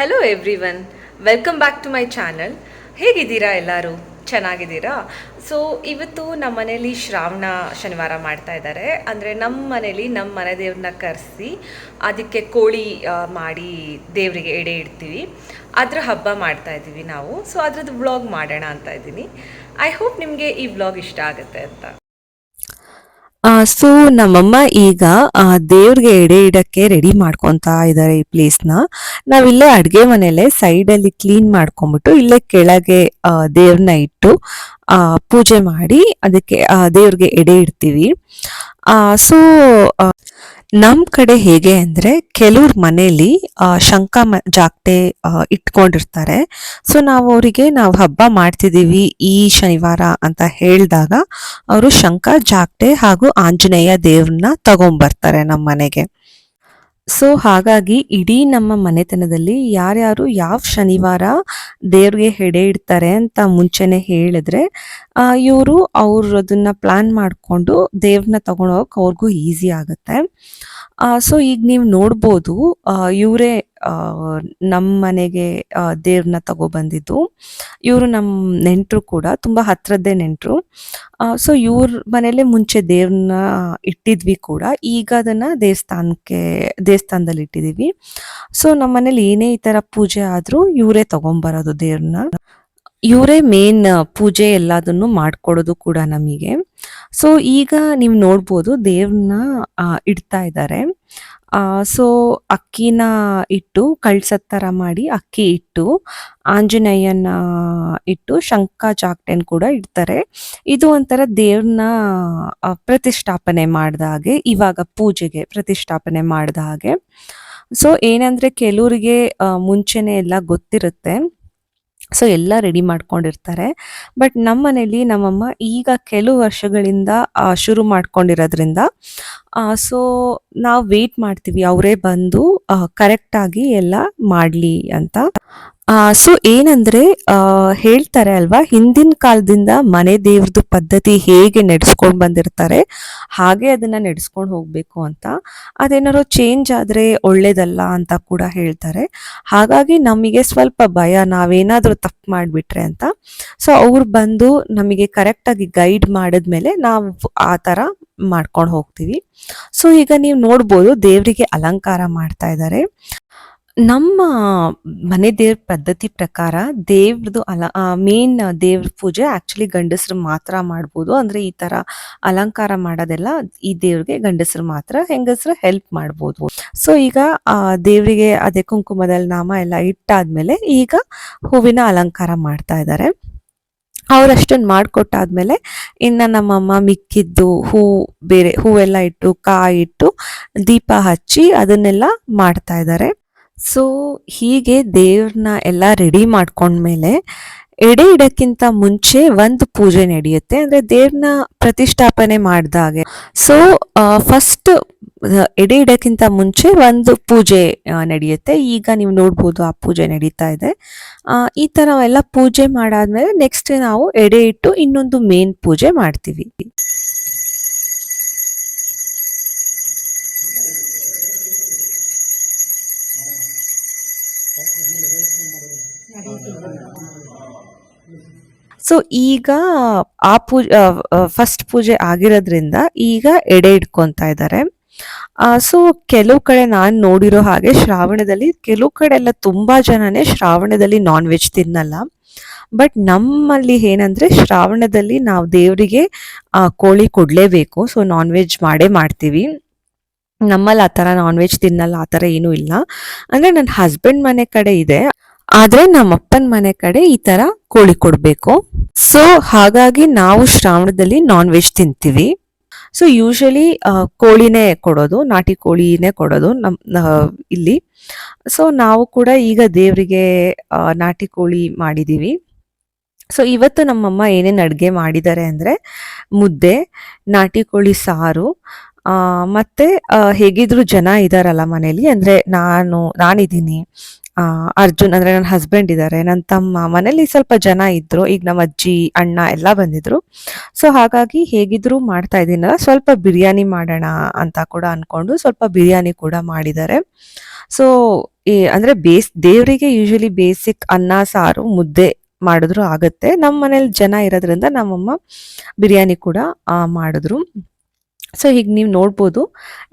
Hello everyone welcome back to my channel ಹೇಗಿದ್ದೀರಾ ಎಲ್ಲರೂ? ಚೆನ್ನಾಗಿದ್ದೀರಾ? ಸೊ ಇವತ್ತು ನಮ್ಮ ಮನೇಲಿ ಶ್ರಾವಣ ಶನಿವಾರ ಮಾಡ್ತಾ ಇದ್ದಾರೆ. ಅಂದರೆ ನಮ್ಮ ಮನೇಲಿ ನಮ್ಮ ಮನೆ ದೇವ್ರನ್ನ ಕರೆಸಿ ಅದಕ್ಕೆ ಕೋಳಿ ಮಾಡಿ ದೇವರಿಗೆ ಎಡೆ ಇಡ್ತೀವಿ. ಅದರ ಹಬ್ಬ ಮಾಡ್ತಾ ಇದ್ದೀವಿ ನಾವು. ಸೊ ಅದರದ್ದು ವ್ಲಾಗ್ ಮಾಡೋಣ ಅಂತ ಇದ್ದೀನಿ. ಐ ಹೋಪ್ ನಿಮಗೆ ಈ ವ್ಲಾಗ್ ಇಷ್ಟ ಆಗುತ್ತೆ ಅಂತ. ಸೊ ನಮ್ಮಮ್ಮ ಈಗ ಆ, ದೇವ್ರಿಗೆ ಎಡೆ ಇಡಕ್ಕೆ ರೆಡಿ ಮಾಡ್ಕೊತಾ ಇದ್ದಾರೆ ಈ ಪ್ಲೇಸ್ನ ನಾವಿಲ್ಲೇ ಅಡುಗೆ ಮನೆಯಲ್ಲೇ ಸೈಡಲ್ಲಿ ಕ್ಲೀನ್ ಮಾಡ್ಕೊಂಡ್ಬಿಟ್ಟು ಇಲ್ಲೇ ಕೆಳಗೆ ಆ, ದೇವ್ರನ್ನ ಇಟ್ಟು ಆ, ಪೂಜೆ ಮಾಡಿ ಅದಕ್ಕೆ ಆ, ದೇವ್ರಿಗೆ ಎಡೆ ಇಡ್ತೀವಿ. ಸೊ ನಮ್ ಕಡೆ ಹೇಗೆ ಅಂದ್ರೆ ಕೆಲವ್ರ ಮನೇಲಿ ಶಂಖ ಮ- ಜಾಗಟೆ ಇಟ್ಕೊಂಡಿರ್ತಾರೆ. ಸೊ, ನಾವು ಅವರಿಗೆ ನಾವು ಹಬ್ಬ ಮಾಡ್ತಿದ್ದೀವಿ ಈ ಶನಿವಾರ ಅಂತ ಹೇಳಿದಾಗ ಅವರು ಶಂಖ ಜಾಕ್ಟೆ ಹಾಗೂ ಆಂಜನೇಯ ದೇವ್ರನ್ನ ತಗೊಂಬರ್ತಾರೆ ನಮ್ಮ ಮನೆಗೆ. ಸೊ, ಹಾಗಾಗಿ ಇಡೀ ನಮ್ಮ ಮನೆತನದಲ್ಲಿ ಯಾರ್ಯಾರು ಯಾವ ಶನಿವಾರ ದೇವ್ರಿಗೆ ಹೆಡೆ ಇಡ್ತಾರೆ ಅಂತ ಮುಂಚೆನೆ ಹೇಳಿದ್ರೆ ಇವರು ಅವ್ರು ಅದನ್ನ ಪ್ಲಾನ್ ಮಾಡಿಕೊಂಡು ದೇವ್ರನ್ನ ತಗೊಂಡೋಗಕ್ಕೆ ಅವ್ರಿಗೂ ಈಸಿ ಆಗುತ್ತೆ. ಸೊ ಈಗ ನೀವು ನೋಡ್ಬೋದು ಇವರೇ ನಮ್ಮ ಮನೆಗೆ ದೇವ್ರನ್ನ ತಗೊಬಂದಿದ್ದು ಇವರು ನಮ್ಮ ನೆಂಟರು ಕೂಡ, ತುಂಬ ಹತ್ರದ್ದೇ ನೆಂಟರು. ಸೊ ಇವ್ರ ಮನೇಲೆ ಮುಂಚೆ ದೇವ್ರನ್ನ ಇಟ್ಟಿದ್ವಿ ಕೂಡ. ಈಗ ಅದನ್ನ ದೇವಸ್ಥಾನಕ್ಕೆ, ದೇವಸ್ಥಾನದಲ್ಲಿ ಇಟ್ಟಿದೀವಿ. ಸೊ ನಮ್ಮ ಮನೇಲಿ ಏನೇ ಈ ತರ ಪೂಜೆ ಆದ್ರೂ ಇವರೇ ತಗೊಂಬರೋದು ದೇವ್ರನ್ನ ಇವರೇ ಮೇನ್ ಪೂಜೆ ಎಲ್ಲದನ್ನು ಮಾಡ್ಕೊಡೋದು ಕೂಡ ನಮಗೆ. ಸೊ ಈಗ ನೀವು ನೋಡ್ಬೋದು ದೇವ್ರನ್ನ ಇಡ್ತಾ ಇದ್ದಾರೆ ಸೊ ಅಕ್ಕಿನ ಇಟ್ಟು ಕಳ್ಸದ ಥರ ಮಾಡಿ ಅಕ್ಕಿ ಇಟ್ಟು, ಆಂಜನೇಯನ, ಇಟ್ಟು ಶಂಖ ಜಾಕ್ಟೆನ್ ಕೂಡ ಇಡ್ತಾರೆ. ಇದು ಒಂಥರ ದೇವ್ರನ್ನ ಪ್ರತಿಷ್ಠಾಪನೆ ಮಾಡಿದ ಹಾಗೆ, ಇವಾಗ ಪೂಜೆಗೆ ಪ್ರತಿಷ್ಠಾಪನೆ ಮಾಡಿದ ಹಾಗೆ. ಸೊ ಏನಂದರೆ ಕೆಲವರಿಗೆ ಮುಂಚೆನೇ ಎಲ್ಲ ಗೊತ್ತಿರುತ್ತೆ. ಸೊ ಎಲ್ಲ ರೆಡಿ ಮಾಡ್ಕೊಂಡಿರ್ತಾರೆ. ಬಟ್ ನಮ್ಮ ಮನೇಲಿ ನಮ್ಮಮ್ಮ ಈಗ ಕೆಲವು ವರ್ಷಗಳಿಂದ ಶುರು ಮಾಡ್ಕೊಂಡಿರೋದ್ರಿಂದ ಸೊ ನಾವು ವೇಟ್ ಮಾಡ್ತೀವಿ. ಅವರೇ ಬಂದು ಕರೆಕ್ಟಾಗಿ ಎಲ್ಲ ಮಾಡಲಿ ಅಂತ. ಸೊ ಏನಂದ್ರೆ ಹೇಳ್ತಾರೆ ಅಲ್ವಾ, ಹಿಂದಿನ ಕಾಲದಿಂದ ಮನೆ ದೇವ್ರದ್ದು ಪದ್ಧತಿ ಹೇಗೆ ನಡೆಸ್ಕೊಂಡು ಬಂದಿರ್ತಾರೆ, ಹಾಗೆ ಅದನ್ನ ನಡೆಸ್ಕೊಂಡು ಹೋಗ್ಬೇಕು ಅಂತ. ಅದೇನಾದ್ರು ಚೇಂಜ್ ಆದ್ರೆ ಒಳ್ಳೇದಲ್ಲ ಅಂತ ಕೂಡ ಹೇಳ್ತಾರೆ. ಹಾಗಾಗಿ ನಮಗೆ ಸ್ವಲ್ಪ ಭಯ, ನಾವೇನಾದರೂ ತಪ್ಪು ಮಾಡಿಬಿಟ್ರೆ ಅಂತ. ಸೊ ಅವ್ರು ಬಂದು ನಮಗೆ ಕರೆಕ್ಟಾಗಿ ಗೈಡ್ ಮಾಡಿದ್ಮೇಲೆ ನಾವು ಆ ಥರ ಮಾಡ್ಕೊಂಡು ಹೋಗ್ತೀವಿ. ಸೊ ಈಗ ನೀವು ನೋಡ್ಬೋದು ದೇವರಿಗೆ ಅಲಂಕಾರ ಮಾಡ್ತಾ ಇದ್ದಾರೆ ನಮ್ಮ ಮನೆ ದೇವ್ರ ಪದ್ಧತಿ ಪ್ರಕಾರ ದೇವ್ರದ್ದು ಅಲ ಮೇನ್ ದೇವ್ರ ಪೂಜೆ ಆಕ್ಚುಲಿ ಗಂಡಸರು ಮಾತ್ರ ಮಾಡ್ಬೋದು. ಅಂದ್ರೆ ಈ ತರ ಅಲಂಕಾರ ಮಾಡೋದೆಲ್ಲ ಈ ದೇವ್ರಿಗೆ ಗಂಡಸರು ಮಾತ್ರ, ಹೆಂಗಸರು ಹೆಲ್ಪ್ ಮಾಡ್ಬೋದು. ಸೊ ಈಗ, ಆ, ದೇವರಿಗೆ ಅದೇ ಕುಂಕುಮದಲ್ಲಿ ನಾಮ ಎಲ್ಲ ಇಟ್ಟಾದ್ಮೇಲೆ ಈಗ ಹೂವಿನ ಅಲಂಕಾರ ಮಾಡ್ತಾ ಇದ್ದಾರೆ. ಅವರಷ್ಟನ್ನು ಮಾಡಿಕೊಟ್ಟಾದ್ಮೇಲೆ ಇನ್ನು ನಮ್ಮಮ್ಮ ಮಿಕ್ಕಿದ್ದು ಹೂ, ಬೇರೆ ಹೂವೆಲ್ಲ ಇಟ್ಟು, ಕಾಯಿ ಇಟ್ಟು ದೀಪ ಹಚ್ಚಿ ಅದನ್ನೆಲ್ಲ ಮಾಡ್ತಾ ಇದ್ದಾರೆ. ಸೊ ಹೀಗೆ ದೇವ್ರನ್ನ ಎಲ್ಲ ರೆಡಿ ಮಾಡ್ಕೊಂಡ್ಮೇಲೆ ಎಡೆ ಇಡಕ್ಕಿಂತ ಮುಂಚೆ ಒಂದು ಪೂಜೆ ನಡೆಯುತ್ತೆ. ಅಂದ್ರೆ ದೇವ್ರನ್ನ ಪ್ರತಿಷ್ಠಾಪನೆ ಮಾಡಿದಾಗೆ. ಸೊ ಫಸ್ಟ್ ಎಡೆ ಇಡಕ್ಕಿಂತ ಮುಂಚೆ ಒಂದು ಪೂಜೆ ನಡೆಯುತ್ತೆ. ಈಗ ನೀವು ನೋಡ್ಬೋದು ಆ ಪೂಜೆ ನಡೀತಾ ಇದೆ. ಈ ತರ ಎಲ್ಲ ಪೂಜೆ ಮಾಡಾದ್ಮೇಲೆ ನೆಕ್ಸ್ಟ್ ನಾವು ಎಡೆ ಇಟ್ಟು ಇನ್ನೊಂದು ಮೇನ್ ಪೂಜೆ ಮಾಡ್ತೀವಿ. ಸೊ ಈಗ ಆ ಪೂಜೆ ಫಸ್ಟ್ ಪೂಜೆ ಆಗಿರೋದ್ರಿಂದ ಈಗ ಎಡೆ ಇಟ್ಕೊತಾ ಇದ್ದಾರೆ. ಸೊ ಕೆಲವು ಕಡೆ ನಾನು ನೋಡಿರೋ ಹಾಗೆ ಶ್ರಾವಣದಲ್ಲಿ ಕೆಲವು ಕಡೆ ಎಲ್ಲ ತುಂಬಾ ಜನನೇ ಶ್ರಾವಣದಲ್ಲಿ ನಾನ್ ವೆಜ್ ತಿನ್ನಲ್ಲ. ಬಟ್ ನಮ್ಮಲ್ಲಿ ಏನಂದ್ರೆ ಶ್ರಾವಣದಲ್ಲಿ ನಾವು ದೇವರಿಗೆ ಕೋಳಿ ಕೊಡ್ಲೇಬೇಕು. ಸೊ ನಾನ್ ವೆಜ್ ಮಾಡೇ ಮಾಡ್ತೀವಿ. ನಮ್ಮಲ್ಲಿ ಆ ಥರ ನಾನ್ ವೆಜ್ ತಿನ್ನಲ್ಲ, ಆ ಥರ ಏನೂ ಇಲ್ಲ. ಅಂದ್ರೆ ನನ್ನ ಹಸ್ಬೆಂಡ್ ಮನೆ ಕಡೆ ಇದೆ. ಆದ್ರೆ ನಮ್ಮ ಅಪ್ಪನ ಮನೆ ಕಡೆ ಈ ತರ ಕೋಳಿ ಕೊಡ್ಬೇಕು. ಸೊ ಹಾಗಾಗಿ ನಾವು ಶ್ರಾವಣದಲ್ಲಿ ನಾನ್ ವೆಜ್ ತಿಂತೀವಿ ಸೊ ಯೂಶಲಿ ಕೋಳಿನೇ ಕೊಡೋದು, ನಾಟಿ ಕೋಳಿನೇ ಕೊಡೋದು ನಮ್ ಇಲ್ಲಿ. ಸೊ ನಾವು ಕೂಡ ಈಗ ದೇವರಿಗೆ ನಾಟಿ ಕೋಳಿ ಮಾಡಿದೀವಿ. ಸೊ ಇವತ್ತು ನಮ್ಮಮ್ಮ ಏನೇನು ಅಡುಗೆ ಮಾಡಿದ್ದಾರೆ ಅಂದರೆ ಮುದ್ದೆ, ನಾಟಿ ಕೋಳಿ ಸಾರು ಮತ್ತೆ ಹೇಗಿದ್ರು ಜನ ಇದಾರಲ್ಲ ಮನೆಯಲ್ಲಿ ಅಂದರೆ ನಾನು, ನಾನಿದ್ದೀನಿ. ಅರ್ಜುನ್ ಅಂದರೆ ನನ್ನ ಹಸ್ಬೆಂಡ್ ಇದ್ದಾರೆ ನನ್ನ ತಮ್ಮ ಮನೇಲಿ ಸ್ವಲ್ಪ ಜನ ಇದ್ದರು ಈಗ ನಮ್ಮ ಅಜ್ಜಿ, ಅಣ್ಣ ಎಲ್ಲ ಬಂದಿದ್ರು. ಸೊ ಹಾಗಾಗಿ ಹೇಗಿದ್ರು ಮಾಡ್ತಾ ಇದ್ದೀನಲ್ಲ ಸ್ವಲ್ಪ ಬಿರಿಯಾನಿ ಮಾಡೋಣ ಅಂತ ಕೂಡ ಅಂದ್ಕೊಂಡು ಸ್ವಲ್ಪ ಬಿರಿಯಾನಿ ಕೂಡ ಮಾಡಿದ್ದಾರೆ. ಸೊ ಅಂದರೆ ಬೇಸ್, ದೇವರಿಗೆ ಯೂಶಲಿ ಬೇಸಿಕ್ ಅನ್ನ, ಸಾರು, ಮುದ್ದೆ ಮಾಡಿದ್ರು ಆಗುತ್ತೆ. ನಮ್ಮ ಮನೇಲಿ ಜನ ಇರೋದ್ರಿಂದ ನಮ್ಮಮ್ಮ ಬಿರಿಯಾನಿ ಕೂಡ ಮಾಡಿದ್ರು. ಸೊ ಈಗ ನೀವು ನೋಡ್ಬೋದು.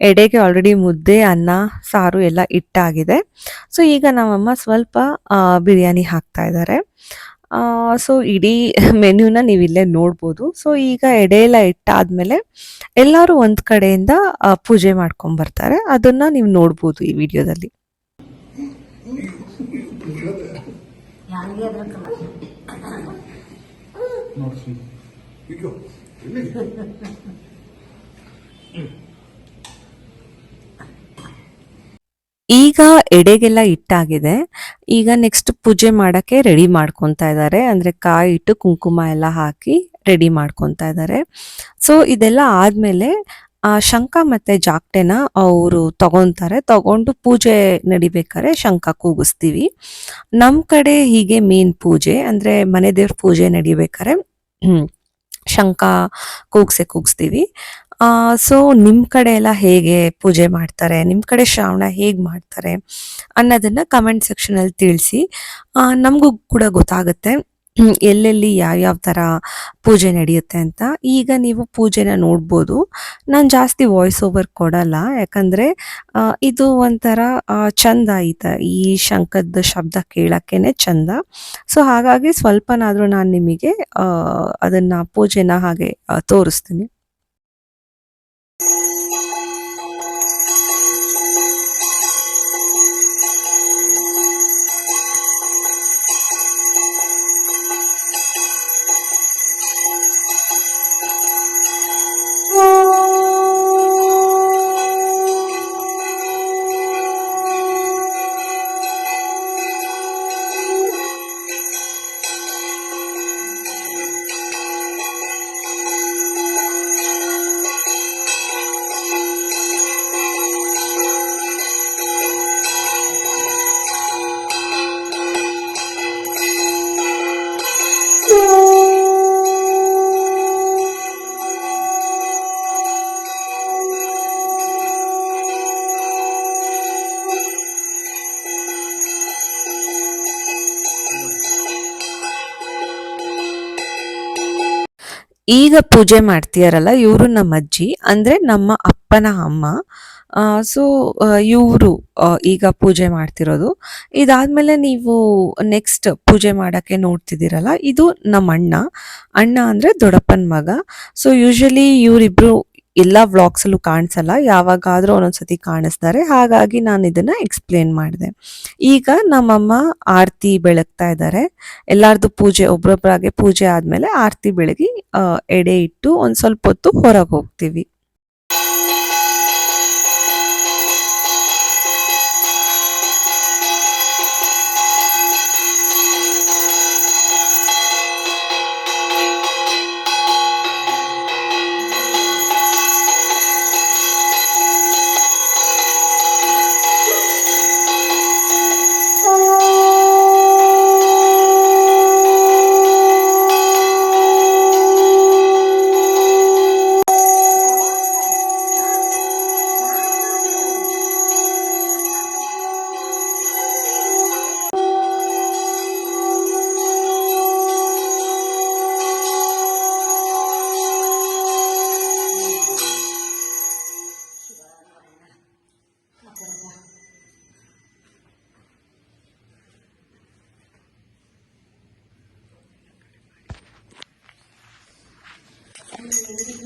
ಎಡೆಗೆ ಆಲ್ರೆಡಿ ಮುದ್ದೆ ಅನ್ನ ಸಾರು ಎಲ್ಲ ಇಟ್ಟಾಗಿದೆ. ಸೊ ಈಗ ನಮ್ಮಮ್ಮ ಸ್ವಲ್ಪ ಬಿರಿಯಾನಿ ಹಾಕ್ತಾ ಇದ್ದಾರೆ ಸೊ ಇಡೀ ಮೆನ್ಯೂನ ನೀವು ಇಲ್ಲೇ ನೋಡ್ಬೋದು. ಸೊ ಈಗ ಎಡೆ ಎಲ್ಲ ಇಟ್ಟಾದ್ಮೇಲೆ ಎಲ್ಲರೂ ಒಂದು ಕಡೆಯಿಂದ ಪೂಜೆ ಮಾಡ್ಕೊಂಡ್ ಬರ್ತಾರೆ. ಅದನ್ನ ನೀವು ನೋಡ್ಬೋದು ಈ ವಿಡಿಯೋದಲ್ಲಿ. ಈಗ ಎಡೆಗೆಲ್ಲ ಇಟ್ಟಾಗಿದೆ ಈಗ ನೆಕ್ಸ್ಟ್ ಪೂಜೆ ಮಾಡೋಕ್ಕೆ ರೆಡಿ ಮಾಡ್ಕೊತಾ ಇದ್ದಾರೆ. ಅಂದರೆ ಕಾಯಿ ಇಟ್ಟು ಕುಂಕುಮ ಎಲ್ಲ ಹಾಕಿ ರೆಡಿ ಮಾಡ್ಕೊತಾ ಇದ್ದಾರೆ. ಸೊ ಇದೆಲ್ಲ ಆದಮೇಲೆ, ಆ, ಶಂಖ ಮತ್ತೆ ಜಾಕ್ಟೆನ ಅವರು ತಗೊತಾರೆ. ತಗೊಂಡು ಪೂಜೆ ನಡಿಬೇಕಾದ್ರೆ ಶಂಖ ಕೂಗಿಸ್ತೀವಿ. ನಮ್ಮ ಕಡೆ ಹೀಗೆ ಮೇನ್ ಪೂಜೆ, ಅಂದ್ರೆ ಮನೆ ದೇವ್ರ ಪೂಜೆ ನಡಿಬೇಕಾದ್ರೆ ಶಂಖ ಕೂಗ್ಸೆ ಕೂಗಿಸ್ತೀವಿ. ಸೊ ನಿಮ್ಮ ಕಡೆ ಎಲ್ಲ ಹೇಗೆ ಪೂಜೆ ಮಾಡ್ತಾರೆ? ನಿಮ್ಮ ಕಡೆ ಶ್ರಾವಣ ಹೇಗೆ ಮಾಡ್ತಾರೆ? ಅನ್ನೋದನ್ನ ಕಮೆಂಟ್ ಸೆಕ್ಷನ್ ಅಲ್ಲಿ ತಿಳಿಸಿ. ನಮಗೂ ಕೂಡ ಗೊತ್ತಾಗುತ್ತೆ. ಎಲ್ಲೆಲ್ಲಿ ಎಲ್ಲೆಲ್ಲಿ ಯಾವ್ಯಾವ ತರ ಪೂಜೆ ನಡೆಯುತ್ತೆ ಅಂತ. ಈಗ ನೀವು ಪೂಜೆನ ನೋಡ್ಬೋದು. ನಾನು ಜಾಸ್ತಿ ವಾಯ್ಸ್ ಓವರ್ ಕೊಡಲ್ಲ. ಯಾಕಂದ್ರೆ ಇದು ಒಂಥರ ಚಂದ ಈತ ಈ ಶಂಕದ ಶಬ್ದ ಕೇಳಕ್ಕೇನೆ ಚಂದ. ಸೊ ಹಾಗಾಗಿ ಸ್ವಲ್ಪನಾದರೂ ನಾನು ನಿಮಗೆ ಅದನ್ನು ಪೂಜೆನ ಹಾಗೆ ಆ, ತೋರಿಸ್ತೀನಿ ಈಗ ಪೂಜೆ ಮಾಡ್ತೀಯಾರಲ್ಲ ಇವರು ನಮ್ಮ ಅಜ್ಜಿ, ಅಂದ್ರೆ ನಮ್ಮ ಅಪ್ಪನ ಅಮ್ಮ. ಸೊ ಇವರು ಈಗ ಪೂಜೆ ಮಾಡ್ತಿರೋದು. ಇದಾದ್ಮೇಲೆ ನೀವು ನೆಕ್ಸ್ಟ್ ಪೂಜೆ ಮಾಡೋಕ್ಕೆ ನೋಡ್ತಿದ್ದೀರಲ್ಲ, ಇದು ನಮ್ಮ ಅಣ್ಣ. ಅಣ್ಣ ಅಂದ್ರೆ ದೊಡ್ಡಪ್ಪನ ಮಗ. ಸೊ ಯೂಶಲಿ ಇವರಿಬ್ರು ಎಲ್ಲ ವ್ಲಾಗ್ಸ್ ಅಲ್ಲೂ ಕಾಣಿಸಲ್ಲ, ಯಾವಾಗಾದರೂ ಒಂದೊಂದ್ಸತಿ ಕಾಣಿಸ್ತಾರೆ. ಹಾಗಾಗಿ ನಾನು ಇದನ್ನ ಎಕ್ಸ್ಪ್ಲೇನ್ ಮಾಡಿದೆ. ಈಗ ನಮ್ಮಮ್ಮ ಆರತಿ ಬೆಳಗ್ತಾ ಇದ್ದಾರೆ. ಎಲ್ಲರದು ಪೂಜೆ, ಒಬ್ರೊಬ್ರಾಗೆ ಪೂಜೆ ಆದ್ಮೇಲೆ ಆರತಿ ಬೆಳಗಿ ಎಡೆ ಇಟ್ಟು ಒಂದು ಸ್ವಲ್ಪ ಹೊತ್ತು ಹೊರಗೆ ಹೋಗ್ತೀವಿ.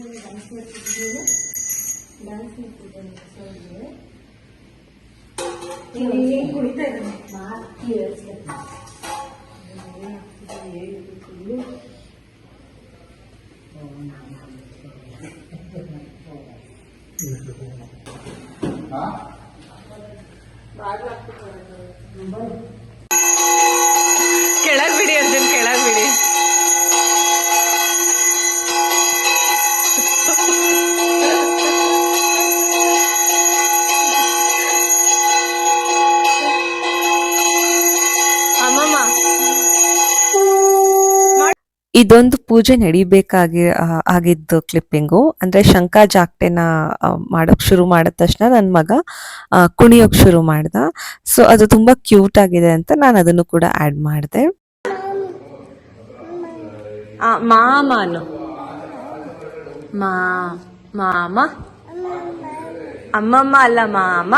ಕೆಳಗ್ ಇದೊಂದು ಪೂಜೆ ನಡಿಬೇಕಾಗಿ ಆಗಿದ್ದು ಕ್ಲಿಪ್ಪಿಂಗು ಅಂದ್ರೆ ಶಂಕ ಜಾಕ್ಟೆನ ಮಾಡೋಕ್ ಶುರು ಮಾಡಿದ ತಕ್ಷಣ ನನ್ನ ಮಗ ಕುಣಿಯೋಕ್ ಶುರು ಮಾಡ್ದ. ಸೊ ಅದು ತುಂಬಾ ಕ್ಯೂಟ್ ಆಗಿದೆ ಅಂತ ನಾನು ಅದನ್ನು ಕೂಡ ಆಡ್ ಮಾಡಿದೆ. ಮಾಮನು. ಮಾ, ಮಾಮ? ಅಮ್ಮಮ್ಮ ಅಲ್ಲ ಮಾಮ?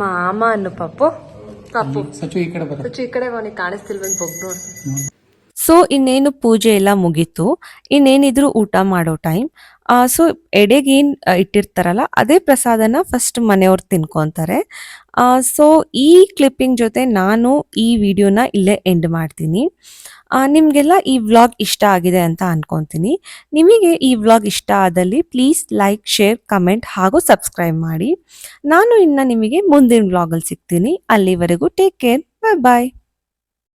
ಮಾಮ ಅನ್ನು ಪಪ್ಪು ಪಪ್ಪು ಸಚು ಈ ಕಡೆ ಬರ ಈ ಕಡೆ ಅವನಿಗೆ ಕಾಣಿಸ್ತಿಲ್ವಂತ ಹೋಗ್ ನೋಡು ಸೊ ಇನ್ನೇನು ಪೂಜೆ ಎಲ್ಲ ಮುಗೀತು. ಇನ್ನೇನಿದ್ರು ಊಟ ಮಾಡೋ ಟೈಮ್ ಸೊ ಎಡೆಗೆ ಇಟ್ಟಿರ್ತಾರಲ್ಲ, ಅದೇ ಪ್ರಸಾದನ ಫಸ್ಟ್ ಮನೆಯವ್ರು ತಿನ್ಕೊಂತಾರೆ. ಸೊ ಈ ಕ್ಲಿಪ್ಪಿಂಗ್ ಜೊತೆ ನಾನು ಈ ವಿಡಿಯೋನ ಇಲ್ಲೇ ಎಂಡ್ ಮಾಡ್ತೀನಿ. ನಿಮಗೆಲ್ಲ ಈ ವ್ಲಾಗ್ ಇಷ್ಟ ಆಗಿದೆ ಅಂತ ಅನ್ಕೊತೀನಿ. ನಿಮಗೆ ಈ ವ್ಲಾಗ್ ಇಷ್ಟ ಆದಲ್ಲಿ ಪ್ಲೀಸ್ ಲೈಕ್ ಶೇರ್ ಕಮೆಂಟ್ ಹಾಗೂ ಸಬ್ಸ್ಕ್ರೈಬ್ ಮಾಡಿ. ನಾನು ಇನ್ನು ನಿಮಗೆ ಮುಂದಿನ ವ್ಲಾಗಲ್ಲಿ ಸಿಗ್ತೀನಿ. ಅಲ್ಲಿವರೆಗೂ ಟೇಕ್ ಕೇರ್ ಬಾಯ್ ಬಾಯ್